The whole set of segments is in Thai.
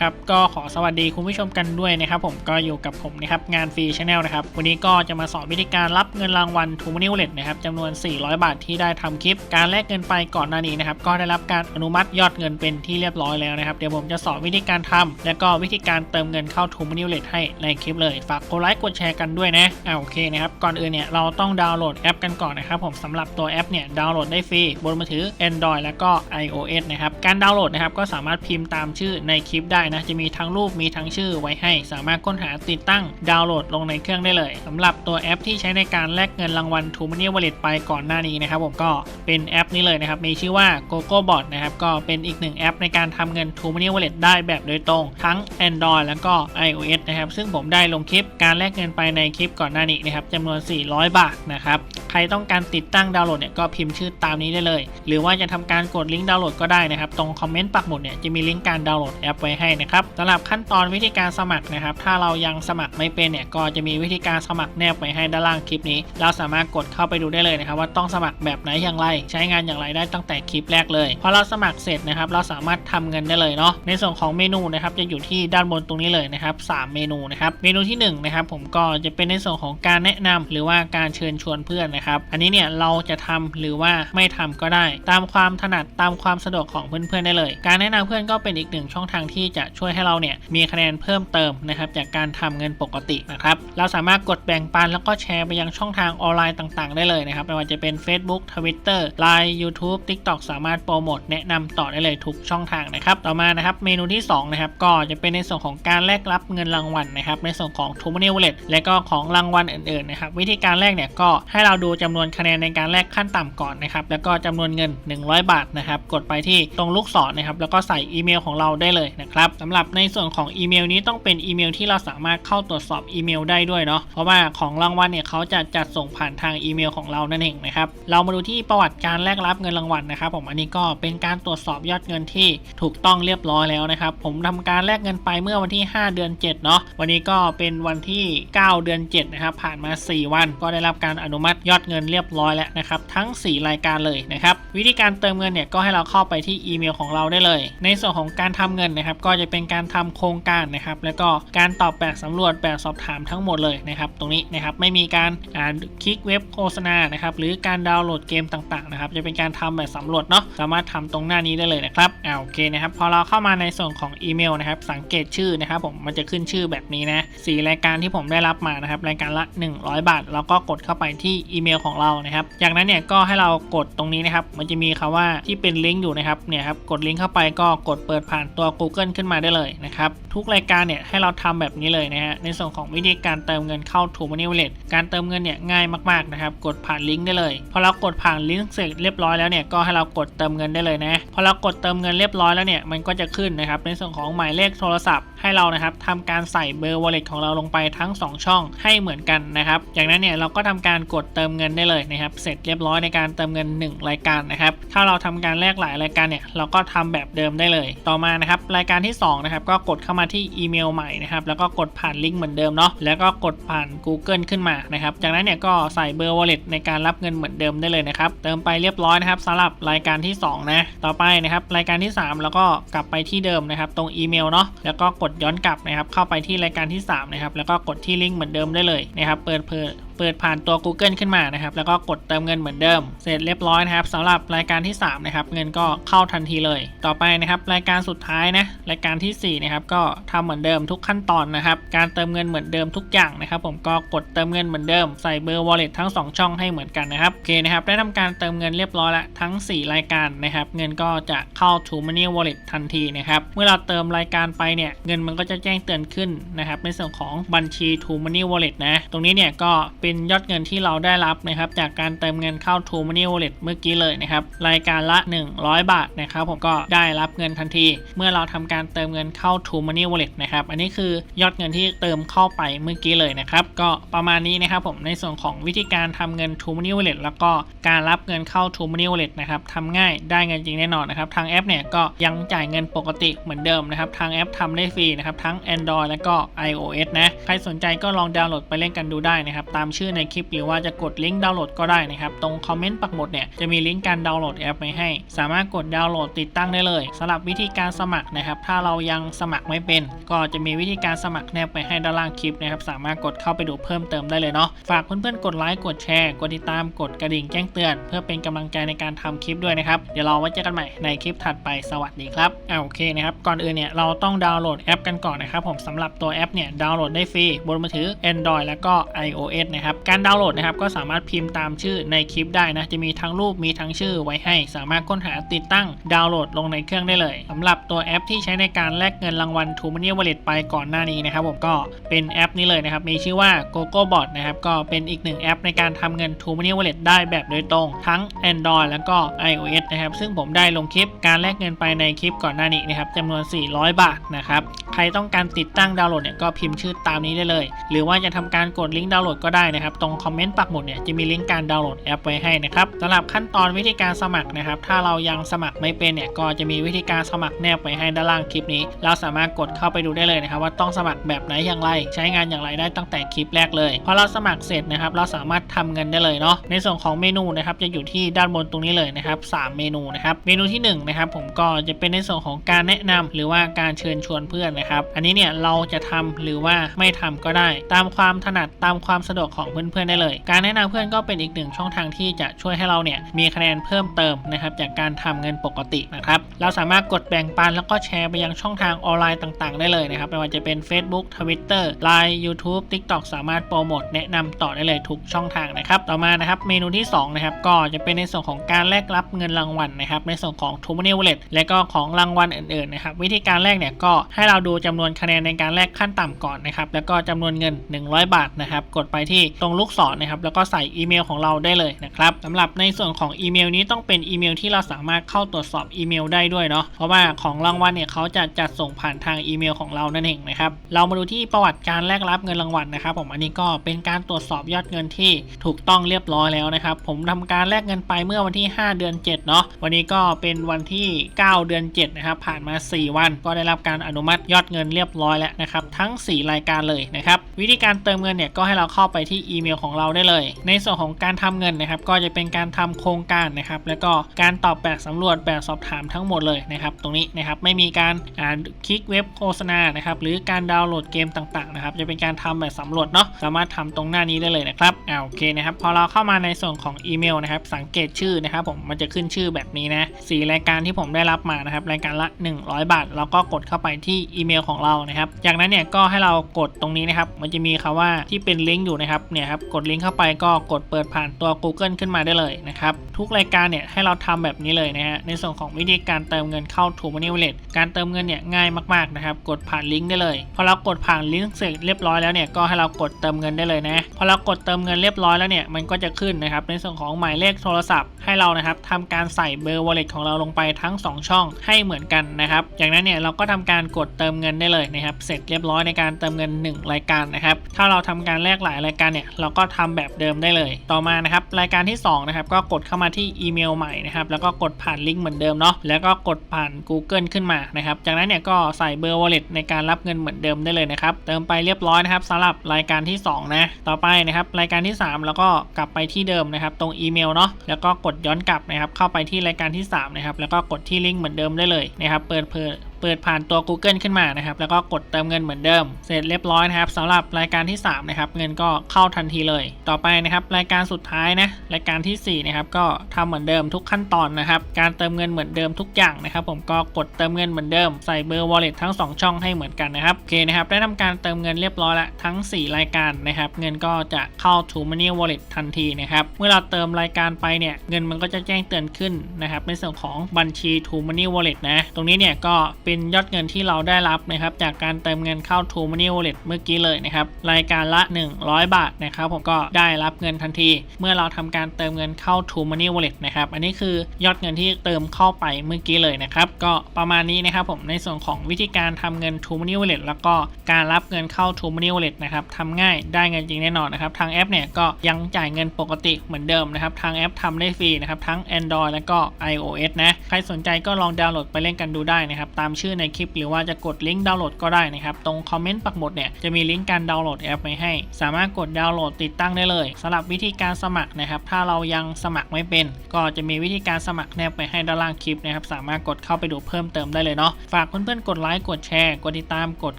ครับก็ขอสวัสดีคุณผู้ชมกันด้วยนะครับผมก็อยู่กับผมนะครับงานฟรีชาแนลนะครับวันนี้ก็จะมาสอนวิธีการรับเงินรางวัลทูม n นิวเลตนะครับจำนวน 400 บาทที่ได้ทำคลิป การแลกเงินไปก่อนหน้านี้นะครับก็ได้รับการอนุมัติยอดเงินเป็นที่เรียบร้อยแล้วนะครับเดี๋ยวผมจะสอนวิธีการทำและก็วิธีการเติมเงินเข้าทูม n นิวเลตให้ในคลิปเลยฝากกดไลค์กดแชร์กันด้วยนะอ่าโอเคนะครับก่อนอื่นเนี่ยเราต้องดาวน์โหลดแอปกันก่อนนะครับผมสำหรับตัวแอปเนี่ยดาวน์โหลดได้ฟรีบนมือถือ Android แล้วก็ iOS นะครับการดาวน์โหลดนะครับก็สามารถพิมพ์ตามชื่อในคลิปได้นะ จะมีทั้งรูปมีทั้งชื่อไว้ให้ สามารถค้นหาติดตั้งดาวน์โหลดลงในเครื่องได้เลยสำหรับตัวแอปที่ใช้ในการแลกเงินรางวัล t ู m เนียว Wallet ไปก่อนหน้านี้นะครับผมก็เป็นแอปนี้เลยนะครับ มีชื่อว่า GoGoBot นะครับก็เป็นอีกหนึ่งแอปในการทำเงิน t ู m เนียว Wallet ได้แบบโดยตรง ทั้ง Android แล้วก็ iOS นะครับซึ่งผมได้ลงคลิปการแลกเงินไปในคลิปก่อนหน้านี้นะครับจำนวน 400 บาทนะครับใครต้องการติดตั้งดาวน์โหลดเนี่ยก็พิมพ์ชื่อตามนี้ได้เลย หรือว่าจะทำการกดลิงก์ดาวน์โหลดก็ได้นะครับตรงคอมเมนต์ปักหมุดเนี่ยจะมีลิงก์การดาวน์โหลดแอปไว้ให้นะครับสำหรับขั้นตอนวิธีการสมัครนะครับ ถ้าเรายังสมัครไม่เป็นเนี่ยก็จะมีวิธีการสมัครแนบไว้ให้ด้านล่างคลิปนี้ เราสามารถกดเข้าไปดูได้เลยนะครับ ว่าต้องสมัครแบบไหนอย่างไร ใช้งานอย่างไรได้ตั้งแต่คลิปแรกเลยพอเราสมัครเสร็จนะครับ เราสามารถทำเงินได้เลยเนาะในส่วนของเมนูนะครับจะอยู่ที่ด้านบนตรงนี้เลยนะครับสามเมนูนะครับเมนูที่หนึ่งนะครับผมก็จะเป็นในส่วนของการแนะนำหรือว่าการเชิญชวนเพื่อนนะครับ อันนี้เนี่ยเราจะทำหรือว่าไม่ทำก็ได้ ตามความถนัดตามความสะดวกของเพื่อนๆได้เลย การแนะนำเพื่อนก็เป็นอีกหนึ่งช่องทางที่จะช่วยให้เราเนี่ยมีคะแนนเพิ่มเติมนะครับจากการทำเงินปกตินะครับเราสามารถกดแบ่งปันแล้วก็แชร์ไปยังช่องทางออนไลน์ต่างๆ ได้เลยนะครับไม่ว่าจะเป็น Facebook Twitter Line YouTube TikTok สามารถโปรโมทแนะนำต่อได้เลยทุกช่องทางนะครับต่อมานะครับเมนูที่2นะครับก็จะเป็นในส่วนของการแลกรับเงินรางวัลนะครับในส่วนของ t o m o n e y Wallet และก็ของรางวัลอื่นๆนะครับวิธีการแลกเนี่ยก็ให้เราดูจำนวนคะแนนในการแลกขั้นต่ำก่อนนะครับแล้วก็จำนวนเงิน 100 บาทนะครับกดไปที่ตรงลูกศรนะครับแล้วก็ใส่อีเมลของเราได้เลยนะครับสำหรับในส่วนของอีเมลนี้ต้องเป็นอีเมลที่เราสามารถเข้าตรวจสอบอีเมลได้ด้วยเนาะเพราะว่าของรางวัลเนี่ยเขาจะจัดส่งผ่านทางอีเมลของเรานั่นเองนะครับเรามาดูที่ประวัติการแลกรับเงินรางวัลนะครับ ผมอันนี้ก็เป็นการตรวจสอบยอดเงินที่ถูกต้องเรียบร้อยแล้วนะครับ ผมทำการแลกเงินไปเมื่อวันที่ 5 เดือน 7 เนาะวันนี้ก็เป็นวันที่ 9 เดือน 7 นะครับ ผ่านมา 4 วัน ก็ได้รับการอนุมัติยอดเงินเรียบร้อยแล้วนะครับ ทั้ง 4 รายการเลยนะครับ วิธีการเติมเงินเนี่ยก็ให้เราเข้าไปที่อีเมลของเราได้เลย ในส่วนของการทำเงินนะครับ ก็จะเป็นการทำโครงการนะครับ แล้วก็การตอบแบบสำรวจแบบสอบถามทั้งหมดเลยนะครับ ตรงนี้นะครับไม่มีการอ่าคลิกเว็บโฆษณานะครับหรือการดาวน์โหลดเกมต่างๆนะครับจะเป็นการทำแบบสำรวจเนาะสามารถทำตรงหน้านี้ได้เลยนะครับอ่าโอเคนะครับพอเราเข้ามาในส่วนของอีเมลนะครับสังเกตชื่อนะครับผมมันจะขึ้นชื่อแบบนี้นะสี่รายการที่ผมได้รับมานะครับรายการละ 100 บาทแล้วก็กดเข้าไปที่อีเมลของเรานะครับจากนั้นเนี่ยก็ให้เรากดตรงนี้นะครับมันจะมีคำว่าที่เป็นลิงก์อยู่นะครับเนี่ยครับกดลิงก์เข้าไปก็กดเปิดผ่านตัว Google ขึ้นมาได้เลยนะครับ ทุกรายการเนี่ยให้เราทำแบบนี้เลยนะฮะในส่วนของวิธีการเติมเงินเข้า t ูม Money Wallet การเติมเงินเนี่ยง่ายมากๆนะครับกดผ่านลิงก์ได้เลยพอเรากดผ่านลิงก์เสร็จเรียบร้อยแล้วเนี่ยก็ให้เรากดเติมเงินได้เลยนะพอเรากดเติมเงินเรียบร้อยแล้วเนี่ยมันก็จะขึ้นนะครับในส่วนของหมายเลขโทรศัพท์ให้เรานะครับทำการใส่เบอร์ wallet ของเราลงไปทั้ง 2 ช่องให้เหมือนกันนะครับจากนั้นเนี่ยเราก็ทำการกดเติมเงินได้เลยนะครับเสร็จเรียบร้อยในการเติมเงิน 1 รายการนะครับถ้าเราทำการแลกหลายรายการเนี่ยเราก็ทำแบบเดิมได้เลย ต่อมานะครับรายการที่2นะครับก็กดเข้ามาที่อีเมลใหม่นะครับแล้วก็กดผ่านลิงก์เหมือนเดิมเนาะแล้วก็กดผ่าน Google ขึ้นมานะครับจากนั้นเนี่ยก็ใส่เบอร์ wallet ในการรับเงินเหมือนเดิมได้เลยนะครับเติมไปเรียบร้อยนะครับสำหรับรายการที่2นะต่อไปนะครับรายการที่ 3 แล้วก็กลับไปที่เดิมนะครับตรงอีเมลเนาะแล้วก็กดย้อนกลับนะครับเข้าไปที่รายการที่3นะครับแล้วก็กดที่ลิงก์เหมือนเดิมได้เลยนะครับเปิดเผย เปิดผ่านตัว Google ขึ้นมานะครับ แล้วก็กดเติมเงินเหมือนเดิม เสร็จเรียบร้อยนะครับสำหรับรายการที่3นะครับเงินก็เข้าทันทีเลย ต่อไปนะครับรายการสุดท้ายนะรายการที่4นะครับก็ทำเหมือนเดิมทุกขั้นตอนนะครับ การเติมเงินเหมือนเดิมทุกอย่างนะครับผมก็กดเติมเงินเหมือนเดิมใส่เบอร์ wallet ทั้ง 2 ช่องให้เหมือนกันนะครับโอเคนะครับได้ทำการเติมเงินเรียบร้อยล้วทั้ง 4 รายการนะครับเงินก็จะเข้า to money wallet ทันทีนะครับเมื่อเราเติมรายการไปเนี่ยเงินมันก็จะแจ้งเตือนขึ้นนะครับในส่วนของบัญชี to money wallet นะตรงนี้เนี่ยก็เป็น็นยอดเงินที่เราได้รับนะครับ จากการเติมเงินเข้า to money wallet เมื่อกี้เลยนะครับ รายการละ 100 บาทนะครับ ผมก็ได้รับเงินทันที เมื่อเราทำการเติมเงินเข้า to money wallet นะครับ อันนี้คือยอดเงินที่เติมเข้าไปเมื่อกี้เลยนะครับ ก็ประมาณนี้นะครับผมในส่วนของวิธีการทำเงิน to money wallet แล้วก็การรับเงินเข้า to money wallet นะครับทำง่ายได้เงินจริงแน่นอนนะครับ ทางแอปเนี่ยก็ยังจ่ายเงินปกติเหมือนเดิมนะครับ ทางแอปทำได้ฟรีนะครับ ทั้ง Android แล้วก็ iOS นะ ใครสนใจก็ลองดาวน์โหลดไปเล่นกันดูได้นะครับ ตามชชื่อในคลิป หรือว่าจะกดลิงก์ดาวน์โหลดก็ได้นะครับตรงคอมเมนต์ปักหมุดเนี่ยจะมีลิงก์การดาวน์โหลดแอปไว้ให้ สามารถกดดาวน์โหลดติดตั้งได้เลยสำหรับวิธีการสมัครนะครับถ้าเรายังสมัครไม่เป็น ก็จะมีวิธีการสมัครแนบไปให้ด้านล่างคลิปนะครับสามารถกดเข้าไปดูเพิ่มเติมได้เลยเนาะฝากเพื่อนๆกดไลค์กดแชร์กดติดตามกดกระดิ่งแจ้งเตือน เพื่อเป็นกำลังใจในการทำคลิปด้วยนะครับเดี๋ยวเราไว้เจอกันใหม่ในคลิปถัดไปสวัสดีครับอ่าโอเคนะครับก่อนอื่นเนี่ยเราต้องดาวน์โหลดแอปกันก่อนนะครับผมสำหรับตัวแอปเนี่ยดาวน์โหลดได้ฟรีบนมือถือ Android แล้วก็ iOS นะครับการดาวน์โหลดนะครับก็สามารถพิมพ์ตามชื่อในคลิปได้นะ จะมีทั้งรูปมีทั้งชื่อไว้ให้ สามารถค้นหาติดตั้งดาวน์โหลดลงในเครื่องได้เลยสำหรับตัวแอปที่ใช้ในการแลกเงินรางวัล t ู m o n e y Wallet ไปก่อนหน้านี้นะครับผมก็เป็นแอปนี้เลยนะครับ มีชื่อว่า GoGoBot นะครับก็เป็นอีกหนึ่งแอปในการทำเงิน t ู m o n e y Wallet ได้แบบโดยตรง ทั้ง Android แล้วก็ iOS นะครับซึ่งผมได้ลงคลิปการแลกเงินไปในคลิปก่อนหน้านี้นะครับจำนวน 400 บาทนะครับใครต้องการติดตั้งดาวน์โหลดเนี่ยก็พิมพ์ชื่อตามนี้ได้เลย หรือว่าจะทำการกดลิงก์ดาวน์โหลดก็ได้นะครับ ตรงคอมเมนต์ปักหมุดเนี่ยจะมีลิงก์การดาวน์โหลดแอปไว้ให้นะครับสำหรับขั้นตอนวิธีการสมัครนะครับ ถ้าเรายังสมัครไม่เป็นเนี่ยก็จะมีวิธีการสมัครแนบไว้ให้ด้านล่างคลิปนี้ เราสามารถกดเข้าไปดูได้เลยนะครับว่าต้องสมัครแบบไหนอย่างไร ใช้งานอย่างไรได้ตั้งแต่คลิปแรกเลยพอเราสมัครเสร็จนะครับเราสามารถทำเงินได้เลยเนาะในส่วนของเมนูนะครับจะอยู่ที่ด้านบนตรงนี้เลยนะครับสามเมนูนะครับเมนูที่หนึ่งนะครับผมก็จะเป็นในส่วนของการแนะนำหรือว่าการเชิญชวนเพื่อนนะครับ อันนี้เนี่ยเราจะทำหรือว่าไม่ทำก็ได้ ตามความถนัดตามความสะดวกของเพื่อนๆได้เลย การแนะนำเพื่อนก็เป็นอีกหนึ่งช่องทางที่จะช่วยให้เราเนี่ยมีคะแนนเพิ่มเติมนะครับจากการทำเงินปกตินะครับเราสามารถกดแบ่งปันแล้วก็แชร์ไปยังช่องทางออนไลน์ต่างๆ ได้เลยนะครับไม่ว่าจะเป็น Facebook Twitter Line YouTube TikTok สามารถโปรโมทแนะนำต่อได้เลยทุกช่องทางนะครับต่อมานะครับเมนูที่สองนะครับก็จะเป็นในส่วนของการแลกรับเงินรางวัลนะครับในส่วนของ t o m o n e y Wallet และก็ของรางวัลอื่นๆนะครับวิธีการแลกเนี่ยก็ให้เราดูจำนวนคะแนนในการแลกขั้นต่ำก่อนนะครับแล้วก็จำนวนเงิน 100 บาทนะครับกดไปที่ตรงลูกศรนะครับ แล้วก็ใส่อีเมลของเราได้เลยนะครับสำหรับในส่วนของอีเมลนี้ต้องเป็นอีเมลที่เราสามารถเข้าตรวจสอบอีเมลได้ด้วยเนาะเพราะว่าของรางวัลเนี่ยเขาจะจัดส่งผ่านทางอีเมลของเรานั่นเองนะครับเรามาดูที่ประวัติการแลกรับเงินรางวัลนะครับ ผมอันนี้ก็เป็นการตรวจสอบยอดเงินที่ถูกต้องเรียบร้อยแล้วนะครับ ผมทำการแลกเงินไปเมื่อวันที่ 5 เดือน 7 เนาะวันนี้ก็เป็นวันที่ 9 เดือน 7 นะครับ ผ่านมา 4 วัน ก็ได้รับการอนุมัติยอดเงินเรียบร้อยแล้วนะครับ ทั้ง 4 รายการเลยนะครับ วิธีการเติมเงินเนี่ยก็ให้เราเข้าไปที่อีเมลของเราได้เลย ในส่วนของการทำเงินนะครับก็จะเป็นการทำโครงการนะครับแล้วก็การตอบแบบสำรวจแบบสอบถามทั้งหมดเลยนะครับตรงนี้นะครับไม่มีการอ่านคลิกเว็บโฆษณานะครับหรือการดาวน์โหลดเกมต่างๆนะครับจะเป็นการทำแบบสำรวจเนาะสามารถทำตรงหน้านี้ได้เลยนะครับอ่าโอเคนะครับพอเราเข้ามาในส่วนของอีเมลนะครับสังเกตชื่อนะครับผมมันจะขึ้นชื่อแบบนี้นะสี่รายการที่ผมได้รับมานะครับรายการละ 100 บาทเราก็กดเข้าไปที่อีเมลของเรานะครับจากนั้นเนี่ยก็ให้เรากดตรงนี้นะครับมันจะมีคำว่าที่เป็นลิงก์อยู่นะครับเนี่ยครับกดลิงก์เข้าไปก็กดเปิดผ่านตัว Google ขึ้นมาได้เลยนะครับ ทุกรายการเนี่ยให้เราทำแบบนี้เลยนะฮะในส่วนของวิธีการเติมเงินเข้า t ู m o n e y Wallet การเติมเงินเนี่ยง่ายมากๆนะครับกดผ่านลิงก์ได้เลยพอเรากดผ่านลิงก์เสร็จเรียบร้อยแล้วเนี่ยก็ให้เรากดเติมเงินได้เลยนะพอเรากดเติมเงินเรียบร้อยแล้วเนี่ยมันก็จะขึ้นนะครับในส่วนของหมายเลขโทรศัพท์ให้เรานะครับทำการใส่เบอร์ wallet ของเราลงไปทั้ง 2 ช่องให้เหมือนกันนะครับจากนั้นเนี่ยเราก็ทำการกดเติมเงินได้เลยนะครับเสร็จเรียบร้อยในการเติมเงิน 1 รายการนะครับถ้าเราทำการแลกหลายรายการเนี่ยเราก็ทำแบบเดิมได้เลย ต่อมานะครับรายการที่2นะครับก็กดเข้ามาที่อีเมลใหม่นะครับแล้วก็กดผ่านลิงก์เหมือนเดิมเนาะแล้วก็กดผ่าน Google ขึ้นมานะครับจากนั้นเนี่ยก็ใส่เบอร์ wallet ในการรับเงินเหมือนเดิมได้เลยนะครับเติมไปเรียบร้อยนะครับสำหรับรายการที่2นะต่อไปนะครับรายการที่ 3 แล้วก็กลับไปที่เดิมนะครับตรงอีเมลเนาะแล้วก็กดย้อนกลับนะครับเข้าไปที่รายการที่3นะครับแล้วก็กดที่ลิงก์เหมือนเดิมได้เลยนะครับเปิดเผย เปิดผ่านตัว Google ขึ้นมานะครับ แล้วก็กดเติมเงินเหมือนเดิม เสร็จเรียบร้อยนะครับสำหรับรายการที่ 3 นะครับ เงินก็เข้าทันทีเลย ต่อไปนะครับ รายการสุดท้ายนะ รายการที่ 4 นะครับ ก็ทำเหมือนเดิมทุกขั้นตอนนะครับ การเติมเงินเหมือนเดิมทุกอย่างนะครับ ผมก็กดเติมเงินเหมือนเดิม ใส่เบอร์ wallet ทั้ง 2 ช่องให้เหมือนกันนะครับ โอเคนะครับ ได้ทำการเติมเงินเรียบร้อยล้วทั้ง 4 รายการนะครับ เงินก็จะเข้า t ู Money Wallet ทันทีนะครับ เมื่อเราเติมรายการไปเนี่ย เงินมันก็จะแจ้งเตือนขึ้นนะครับ ในส่วนของบัญชี t ู Money Wallet นะ ตรงนี้เนี่ยก็เป็นยอดเงินที่เราได้รับนะครับ จากการเติมเงินเข้า t ู Money Wallet เมื่อกี้เลยนะครับ รายการละ 100 บาทนะครับ ผมก็ได้รับเงินทันที เมื่อเราทำการเติมเงินเข้า t ู Money Wallet นะครับ อันนี้คือยอดเงินที่เติมเข้าไปเมื่อกี้เลยนะครับ ก็ประมาณนี้นะครับผมในส่วนของวิธีการทำเงิน t ู Money Wallet แล้วก็การรับเงินเข้า t ู Money Wallet นะครับทำง่ายได้เงินจริงแน่นอนนะครับทางแอปเนี่ยก็ยังจ่ายเงินปกติเหมือนเดิมนะครับทางแอปทำได้ฟรีนะครับทั้ง Android แล้วก็ iOS นะใครสนใจก็ลองดาวน์โหลดไปเล่นกันดูได้นะครับตามชื่อในคลิป หรือว่าจะกดลิงก์ดาวน์โหลดก็ได้นะครับ ตรงคอมเมนต์ปักหมุดเนี่ยจะมีลิงก์การดาวน์โหลดแอปไว้ให้ สามารถกดดาวน์โหลดติดตั้งได้เลยสำหรับวิธีการสมัครนะครับ ถ้าเรายังสมัครไม่เป็น ก็จะมีวิธีการสมัครแนบไปให้ด้านล่างคลิปนะครับ สามารถกดเข้าไปดูเพิ่มเติมได้เลยเนาะ ฝากเพื่อนๆกดไลค์ กดแชร์ กดติดตาม กด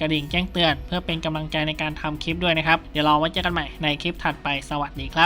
กระดิ่งแจ้งเตือน เพื่อเป็นกำลังใจในการทำคลิปด้วยนะครับ เดี๋ยวเราไว้เจอกันใหม่ในคลิปถัดไป สวัสดีครับ